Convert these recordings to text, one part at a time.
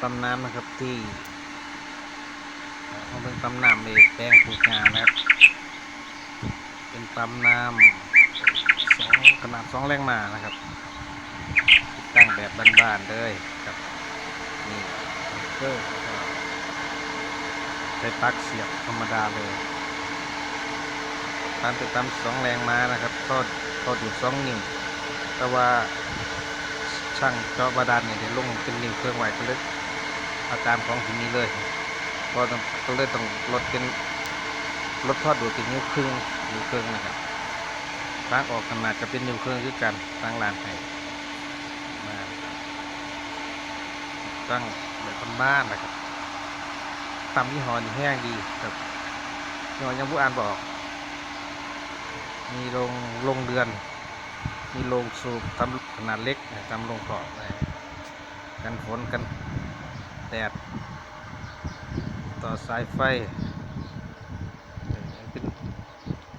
ปั๊มน้ำนะครับที่เขาเป็นปั๊มน้ำในแปลงปูกงานะครับ เป็นปั๊มน้ำสองขนาดสองแรงมานะครับติดตั้งแบบบ้านๆเลยครับนี่เกอร์ใช้ปลั๊กเสียบธรรมดาเลยปั๊มเป็นปั๊มสองแรงมานะครับทอดทอดอยู่สองนิ้วแต่ว่าช่างเจาะบาดาลเนี่ยเดี๋ยวลงเป็นนิ้วเครื่องไหวก็เลย อาการของที่นี้เลยก็ต้องก็เลยต้องลดเป็นลดทอดดูดเป็นนิ้วครึ่งนิ้วครึ่งนะครับล้างออกขนาดจะเป็นนิ้วครึ่งคือกันตั้งลานให้มาตั้งแบบบ้านนะครับตำยี่ห้อนี่แห้งดีครับยี่ห้อยังผู้อ่านบอก มีโรงโรงเรือน มีโรงสูบทำขนาดเล็กทำโรงกรอบกันฝนกัน แดด ต่อสายไฟ เป็น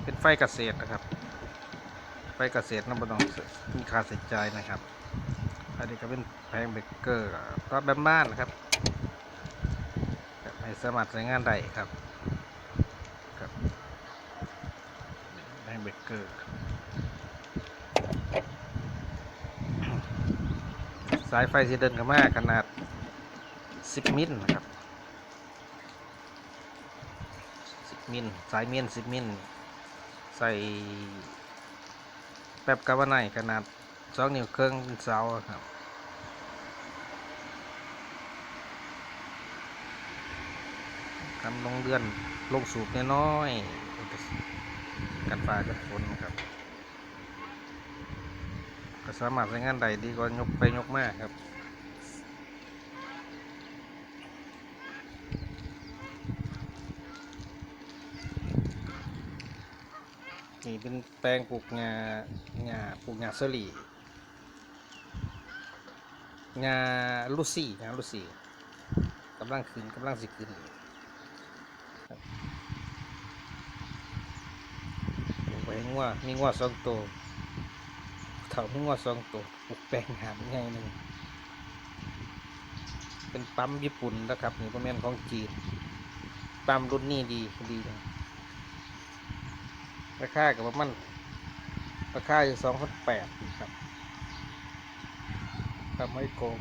เป็นไฟเกษตรนะครับ ไฟเกษตรนะบ่ต้องมีค่าใช้จ่ายนะครับ อันนี้ก็เป็นแพงเบเกอร์ก็แบบบ้านนะครับให้สามารใช้งานได้ครับครับแพงเบเกอร์สายไฟที่เดินเข้ามาขนาด 10 มิลนะครับ 10 มิลสายเมียน10 มิลใส่แป๊บกาวไนขนาด 2 นิ้วเครื่องเสาครับทำลงเดือนลงสูบน้อยๆกันฟ้ากันฝนครับก็สามารถใช้งานได้ดีกว่ายกไปยกมาครับ นี่เป็นแปลงปลูกงางาปลูกงาเสลีงาลูซี่งาลูซี่กำลังขึ้นกำลังสิขึ้นปลูกไปงัวมีงัวสองตัวเขาเพิ่งวสองตัวปลูกแปลงหามไงหนึ่งเป็นปั๊มญี่ปุ่นนะครับนี่ประมาณของจีนปั๊มรุ่นนี้ดีดีนะ ราคากับประมาณราคาอยู่สองพันแปดครับครับไม่โกง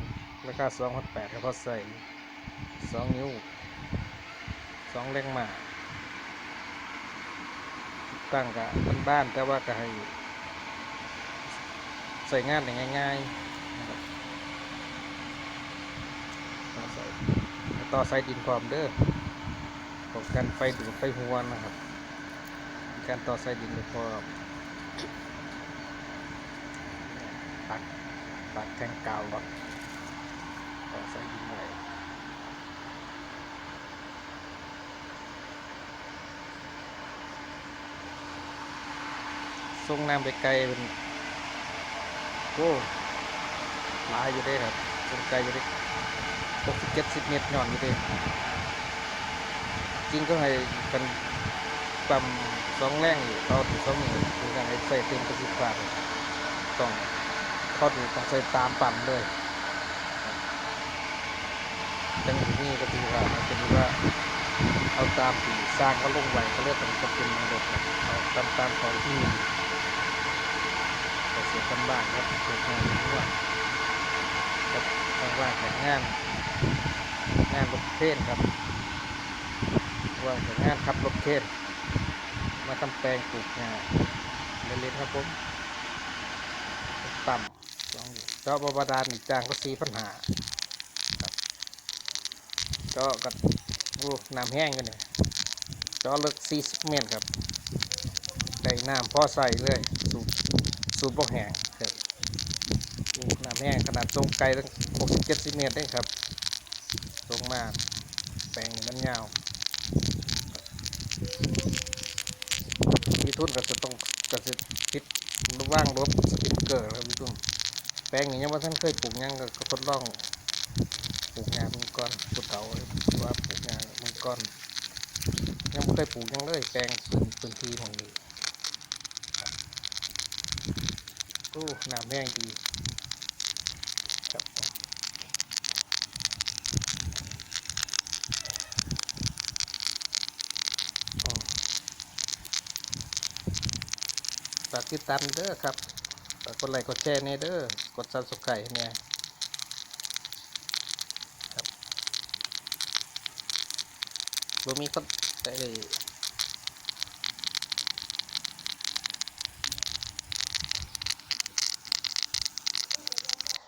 ราคาสองพันแปดแล้วก็ใส่สองนิ้วสองแรงมาตั้งกับบ้านๆแต่ว่าก็ให้ใส่งานได้ง่ายๆนะครับต่อใส่ต่อใส่ดินพร้อมเด้อป้องกันไฟดูดไฟหัวนะครับ การต่อใส่ดินโดยพร้อมตักตักแทงกาวรถต่อใส่ดินไว้ส่งน้ำไปไกลเป็นโอ้หลายอยู่เด้ครับสนใจอยู่เด้หกสิบเจ็ดสิบเมตรย่อนอยู่เด้จริงก็ให้เป็น ปั๊มสองแรงอยู่ต่อถึงสองหนิ้วคือการใส่เต็มประสิทธิภาพต้องทอดอยู่ต้องใส่ตามปั๊มเลยจังที่นี่ก็คือว่ามันเป็นว่าเอาตามที่สร้างก็ลงไหวก็เรียกเป็นกระเป็นระบบนะเอาตามตามของที่มีเสียกันบ้านครับเกิดงานทั่วครับทางว่าแต่งานงานรถเทนครับว่าแต่งานขับรถเทน มาทำแปลงปลูกงาเล่นๆครับผมต่ำสองอยู่เจาะบาดาลอีจางก็สีปัญหาครับเจาะกับโอ้น้ำแห้งกันเนี่ยเจาะลึกสี่สิบเมตรครับได้น้ำพอใส่เลยสูบสูบบ่แห้งครับน้ำแห้งขนาดตรงไกลตั้งหกสิบเจ็ดสิเมตรได้ครับตรงมาแปลงนี่มันยาวมี ทุนก็จะต้องก็จะติดระว่างรถสปินเกอร์ครับพี่ตุ้มแปลงอย่างนี้ยว่าท่านเคยปลูกยังก็ทดลองปลูกงามังกรปลูกเต่าว่าปลูกงามังกรยังไม่เคยปลูกยังเลยแปลงพื้นที่ของนี้โอ้น้ำแห้งดีครับผม ฝากติดตามเด้อครับฝากกดไลค์กดแชร์เนี่เด้อกดซับสไครต์เนี่ยครับบ่มีคนได้